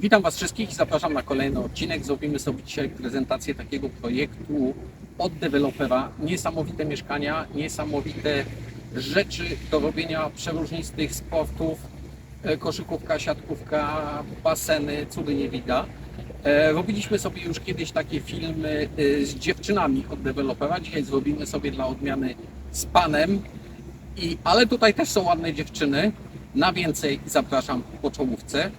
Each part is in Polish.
Witam Was wszystkich i zapraszam na kolejny odcinek. Zrobimy sobie dzisiaj prezentację takiego projektu od dewelopera. Niesamowite mieszkania, niesamowite rzeczy do robienia przeróżnistych sportów, e, koszykówka, siatkówka, baseny, cudy nie widać. E, Robiliśmy sobie już kiedyś takie filmy e, z dziewczynami od dewelopera. Dzisiaj zrobimy sobie dla odmiany z panem. I, ale tutaj też są ładne dziewczyny. Na więcej zapraszam po czołówce.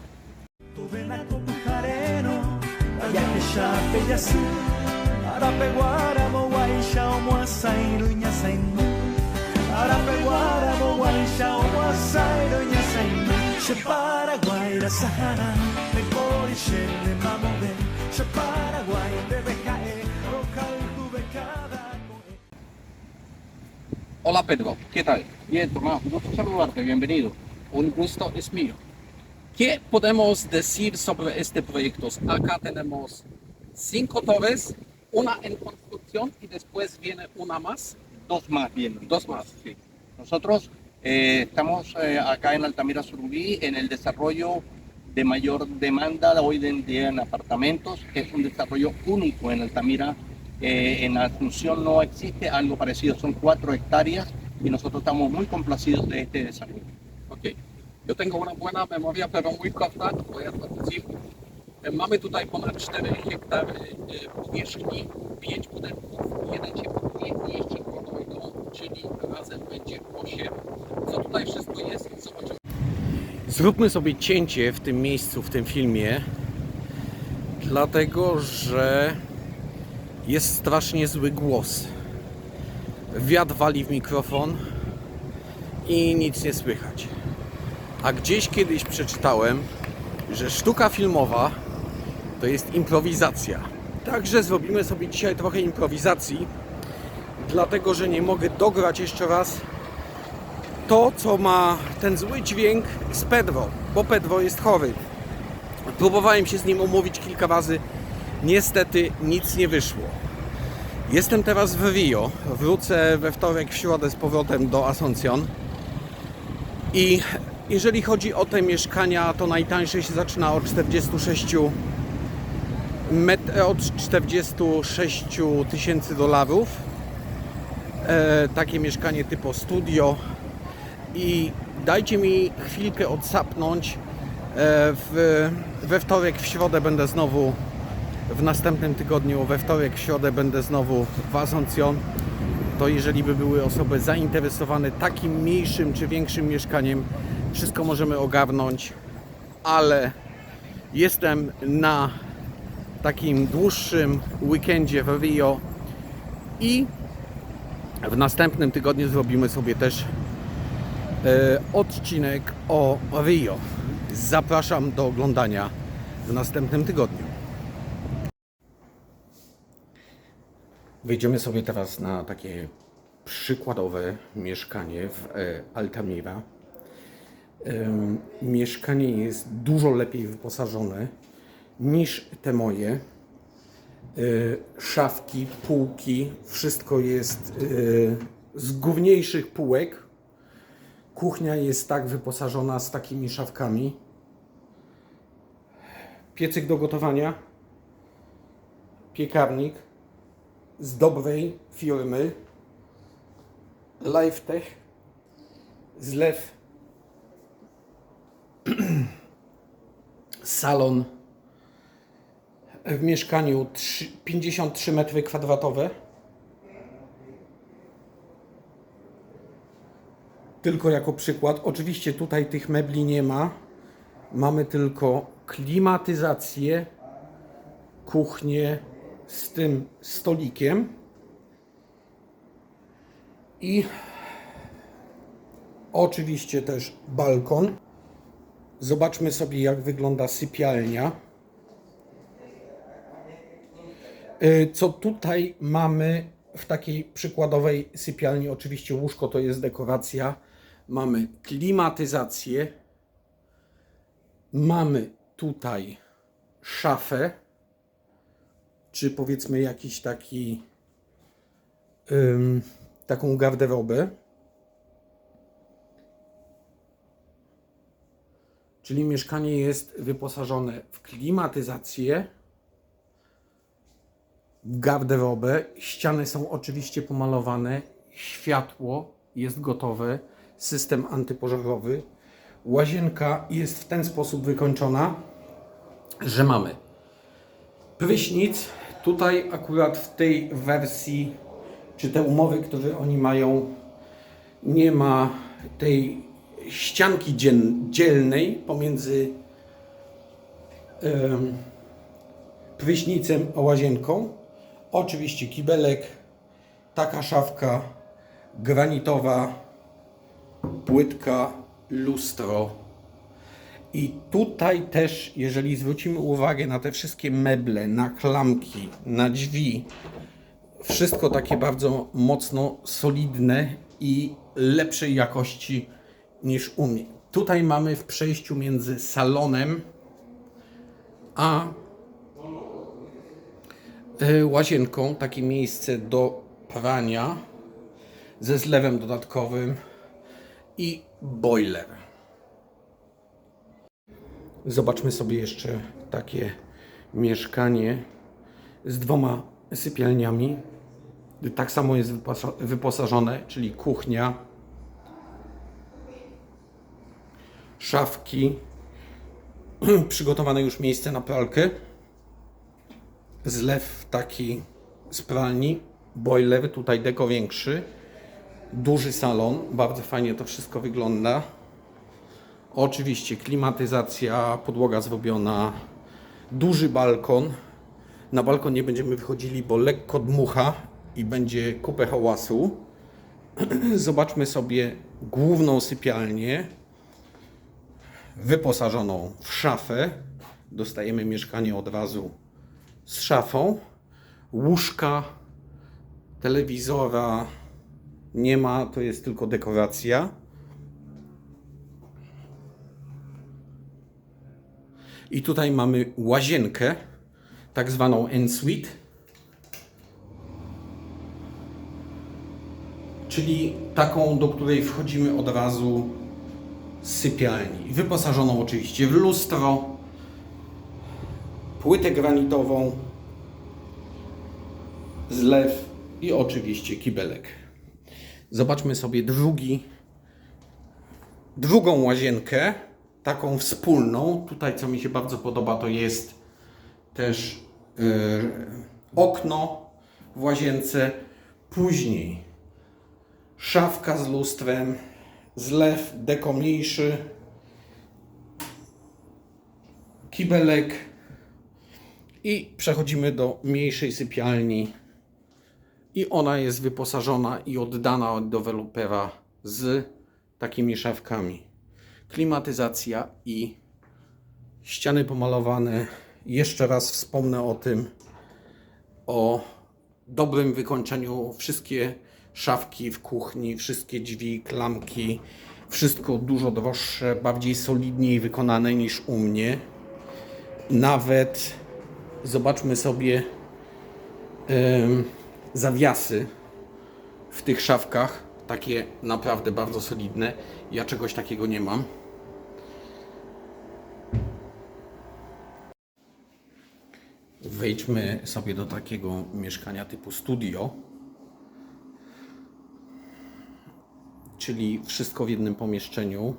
Hola Pedro, ¿qué tal? Bien, Tomás, un gusto saludarte, bienvenido. Un gusto es mío. ¿Qué podemos decir sobre este proyecto? Acá tenemos cinco torres, una en construcción y después viene una más. Dos más bien. Dos más. Sí. Nosotros eh, estamos eh, acá en Altamira Surubí en el desarrollo de mayor demanda hoy en día en apartamentos. Es un desarrollo único en Altamira. Eh, en Asunción no existe algo parecido, son cuatro hectáreas y nosotros estamos muy complacidos de este desarrollo. Ok. Yo tengo una buena memoria, pero muy corta, voy a traducir. E, Mamy tutaj ponad 4 hektary e, powierzchni, 5 budynków, jeden buduje i jeszcze dwa dojdą, czyli razem będzie 8. Co tutaj wszystko jest, zobaczymy. Zróbmy sobie cięcie w tym miejscu, w tym filmie, dlatego że jest strasznie zły głos. Wiatr wali w mikrofon i nic nie słychać. A gdzieś kiedyś przeczytałem, że sztuka filmowa to jest improwizacja. Także zrobimy sobie dzisiaj trochę improwizacji, dlatego że nie mogę dograć jeszcze raz to, co ma ten zły dźwięk z Pedro, bo Pedro jest chory. Próbowałem się z nim umówić kilka razy, niestety nic nie wyszło. Jestem teraz w Rio, wrócę we wtorek, w środę z powrotem do Asuncion. I jeżeli chodzi o te mieszkania, to najtańsze się zaczyna od 46 met- od 46 tysięcy dolarów. E, takie mieszkanie typu studio. I dajcie mi chwilkę odsapnąć. E, w, we wtorek, w środę będę znowu w następnym tygodniu, we wtorek, w środę będę znowu w Asuncion to jeżeli by były osoby zainteresowane takim mniejszym czy większym mieszkaniem, wszystko możemy ogarnąć, ale jestem na takim dłuższym weekendzie w Rio i w następnym tygodniu zrobimy sobie też e, odcinek o Rio. Zapraszam do oglądania w następnym tygodniu. Wejdziemy sobie teraz na takie przykładowe mieszkanie w e, Altamira. Mieszkanie jest dużo lepiej wyposażone niż te moje. E, Szafki, półki, wszystko jest e, z główniejszych półek. Kuchnia jest tak wyposażona z takimi szafkami. Piecyk do gotowania, piekarnik z dobrej firmy LifeTech zlew salon w mieszkaniu trzy- 53 metry kwadratowe tylko jako przykład oczywiście tutaj tych mebli nie ma mamy tylko klimatyzację kuchnię z tym stolikiem i oczywiście też balkon. Zobaczmy sobie, jak wygląda sypialnia. Y, Co tutaj mamy w takiej przykładowej sypialni? Oczywiście łóżko to jest dekoracja. Mamy klimatyzację. Mamy tutaj szafę czy powiedzmy jakiś taki taką garderobę. Czyli mieszkanie jest wyposażone w klimatyzację, garderobę. Ściany są oczywiście pomalowane, światło jest gotowe, system antypożarowy. Łazienka jest w ten sposób wykończona, że mamy prysznic. Tutaj akurat w tej wersji, czy te umowy, które oni mają, nie ma tej ścianki dzielnej pomiędzy em, prysznicem a łazienką. Oczywiście kibelek, taka szafka granitowa, płytka, lustro. I tutaj też, jeżeli zwrócimy uwagę na te wszystkie meble, na klamki, na drzwi, wszystko takie bardzo mocno solidne i lepszej jakości niż u mnie. Tutaj mamy w przejściu między salonem a y, łazienką takie miejsce do prania ze zlewem dodatkowym i boiler. Zobaczmy sobie jeszcze takie mieszkanie z dwoma sypialniami. Tak samo jest wyposa- wyposażone, czyli kuchnia, szafki, przygotowane już miejsce na pralkę, zlew taki z pralni, boiler, tutaj deko większy, duży salon, bardzo fajnie to wszystko wygląda. Oczywiście klimatyzacja, podłoga zrobiona, duży balkon. Na balkon nie będziemy wychodzili, bo lekko dmucha i będzie kupę hałasu. Zobaczmy sobie główną sypialnię wyposażoną w szafę. Dostajemy mieszkanie od razu z szafą. Łóżka, telewizora nie ma, to jest tylko dekoracja. I tutaj mamy łazienkę, tak zwaną ensuite. Czyli taką, do której wchodzimy od razu sypialni. Wyposażoną oczywiście w lustro, płytę granitową, zlew i oczywiście kibelek. Zobaczmy sobie drugi, drugą łazienkę, taką wspólną. Tutaj, co mi się bardzo podoba, to jest też yy, okno w łazience. Później szafka z lustrem, zlew deko mniejszy, kibelek i przechodzimy do mniejszej sypialni i ona jest wyposażona i oddana od dewelopera z takimi szafkami. Klimatyzacja i ściany pomalowane. Jeszcze raz wspomnę o tym, o dobrym wykończeniu. Wszystkie szafki w kuchni, wszystkie drzwi, klamki, wszystko dużo droższe, bardziej solidniej wykonane niż u mnie. Nawet zobaczmy sobie em, zawiasy w tych szafkach, takie naprawdę bardzo solidne. Ja czegoś takiego nie mam. Wejdźmy sobie do takiego mieszkania typu studio, czyli wszystko w jednym pomieszczeniu.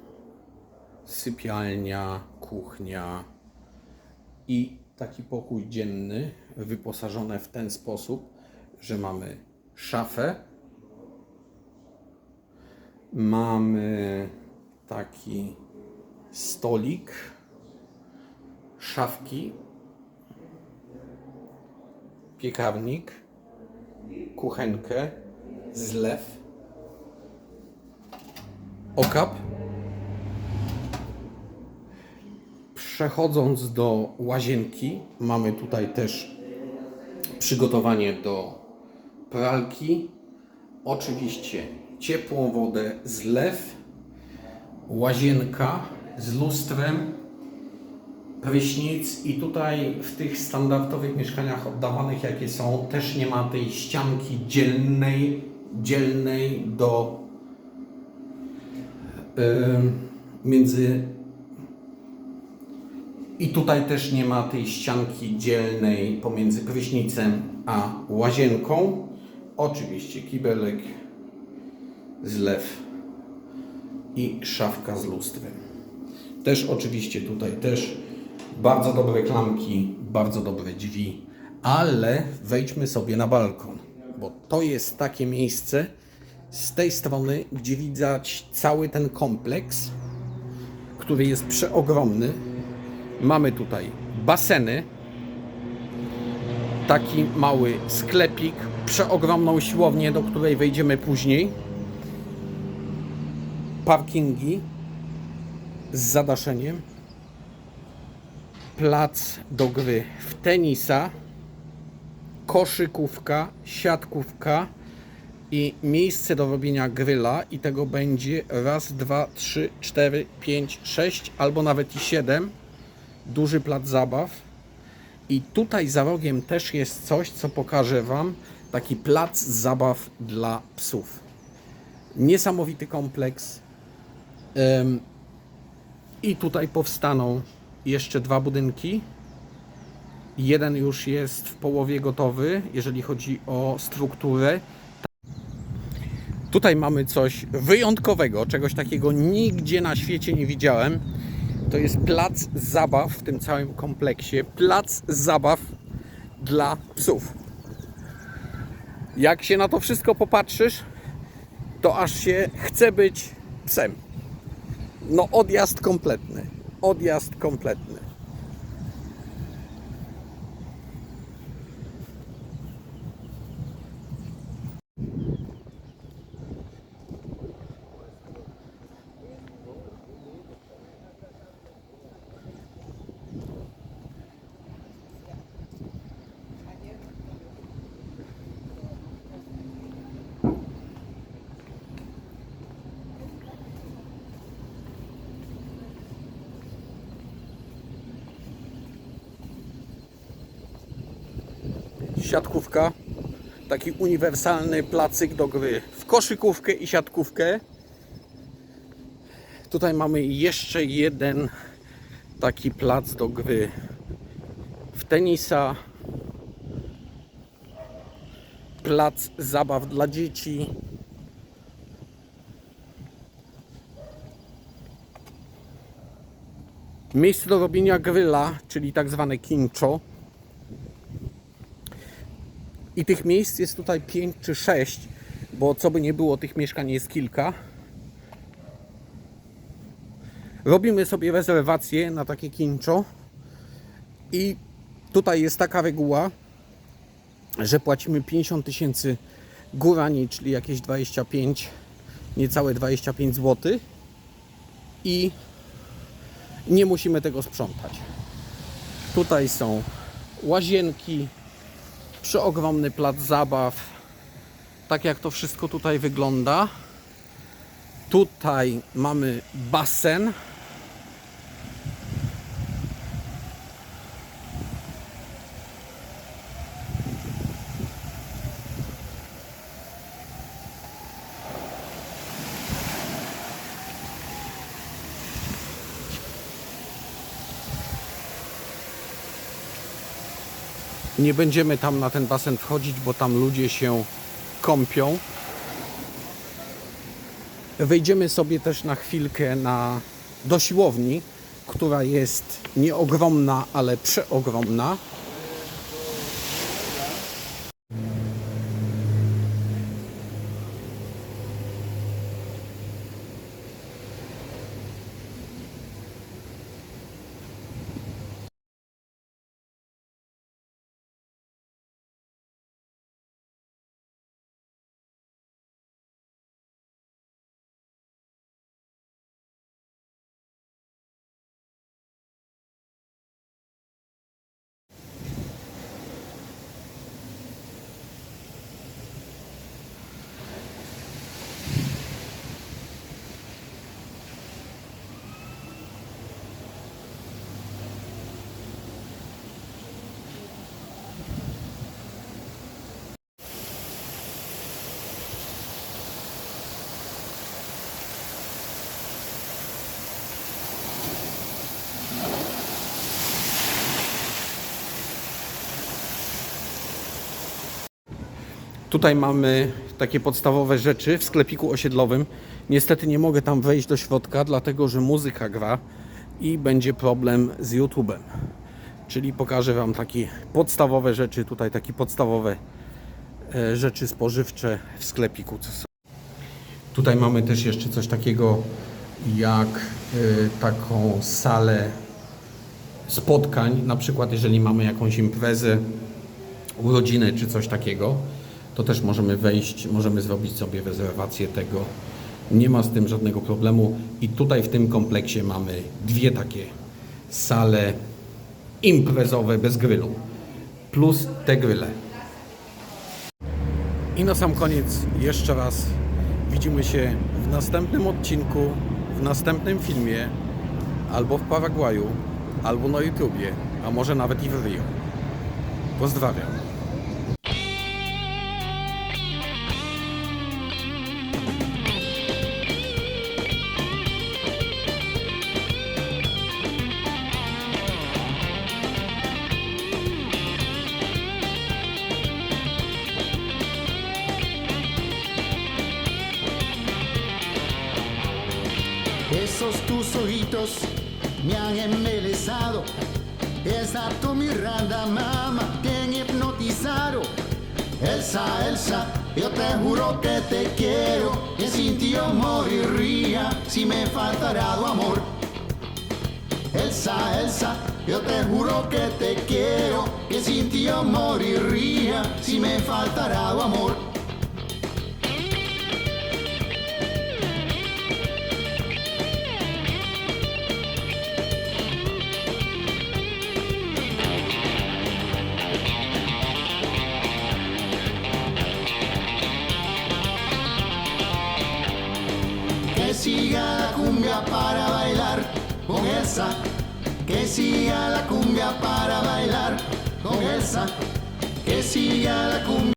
Sypialnia, kuchnia i taki pokój dzienny wyposażony w ten sposób, że mamy szafę, mamy taki stolik, szafki, piekarnik, kuchenkę, zlew, okap. Przechodząc do łazienki, mamy tutaj też przygotowanie do pralki, oczywiście ciepłą wodę, zlew, łazienka z lustrem, prysznic i tutaj w tych standardowych mieszkaniach oddawanych jakie są też nie ma tej ścianki dzielnej, dzielnej do między I tutaj też nie ma tej ścianki dzielnej pomiędzy prysznicem a łazienką. Oczywiście kibelek, zlew i szafka z lustrem. Też oczywiście tutaj też bardzo dobre klamki, bardzo dobre drzwi, ale wejdźmy sobie na balkon, bo to jest takie miejsce z tej strony, gdzie widać cały ten kompleks, który jest przeogromny. Mamy tutaj baseny, taki mały sklepik, przeogromną siłownię, do której wejdziemy później, parkingi z zadaszeniem, plac do gry w tenisa, koszykówka, siatkówka i miejsce do robienia gryla i tego będzie raz, dwa, trzy, cztery, pięć, sześć albo nawet i siedem. Duży plac zabaw. I tutaj za rogiem też jest coś, co pokażę Wam. Taki plac zabaw dla psów. Niesamowity kompleks. I tutaj powstaną jeszcze dwa budynki. Jeden już jest w połowie gotowy, jeżeli chodzi o strukturę. Tutaj mamy coś wyjątkowego, czegoś takiego nigdzie na świecie nie widziałem. To jest plac zabaw w tym całym kompleksie. Plac zabaw dla psów. Jak się na to wszystko popatrzysz, to aż się chce być psem. No odjazd kompletny. Odjazd kompletny. Siatkówka. Taki uniwersalny placyk do gry w koszykówkę i siatkówkę. Tutaj mamy jeszcze jeden taki plac do gry w tenisa. Plac zabaw dla dzieci. Miejsce do robienia gryla, czyli tak zwane kincho. I tych miejsc jest tutaj 5 czy 6, bo co by nie było, tych mieszkań jest kilka. Robimy sobie rezerwację na takie kincho i tutaj jest taka reguła, że płacimy 50 tysięcy górani, czyli jakieś 25, niecałe 25 zł i nie musimy tego sprzątać. Tutaj są łazienki, przeogromny plac zabaw. Tak jak to wszystko tutaj wygląda. Tutaj mamy basen. Nie będziemy tam na ten basen wchodzić, bo tam ludzie się kąpią. Wejdziemy sobie też na chwilkę na, do siłowni, która jest nie ogromna, ale przeogromna. Tutaj mamy takie podstawowe rzeczy w sklepiku osiedlowym. Niestety nie mogę tam wejść do środka, dlatego że muzyka gra i będzie problem z YouTube'em. Czyli pokażę Wam takie podstawowe rzeczy, tutaj takie podstawowe e, rzeczy spożywcze w sklepiku. Tutaj mamy też jeszcze coś takiego jak e, taką salę spotkań, na przykład jeżeli mamy jakąś imprezę, urodziny czy coś takiego, to też możemy wejść, możemy zrobić sobie rezerwację tego. Nie ma z tym żadnego problemu. I tutaj w tym kompleksie mamy dwie takie sale imprezowe bez grylu, plus te gryle. I na sam koniec jeszcze raz widzimy się w następnym odcinku, w następnym filmie, albo w Paragwaju, albo na YouTubie, a może nawet i w Rio. Pozdrawiam. Tus ojitos me han embelesado. Esa tu mirada, mamá, te han hipnotizado. Elsa, Elsa, yo te juro que te quiero. Que sin ti yo moriría si me faltara tu amor. Elsa, Elsa, yo te juro que te quiero. Que sin ti yo moriría si me faltara tu amor. Que siga la cumbia para bailar con Elsa. Que siga la cumbia.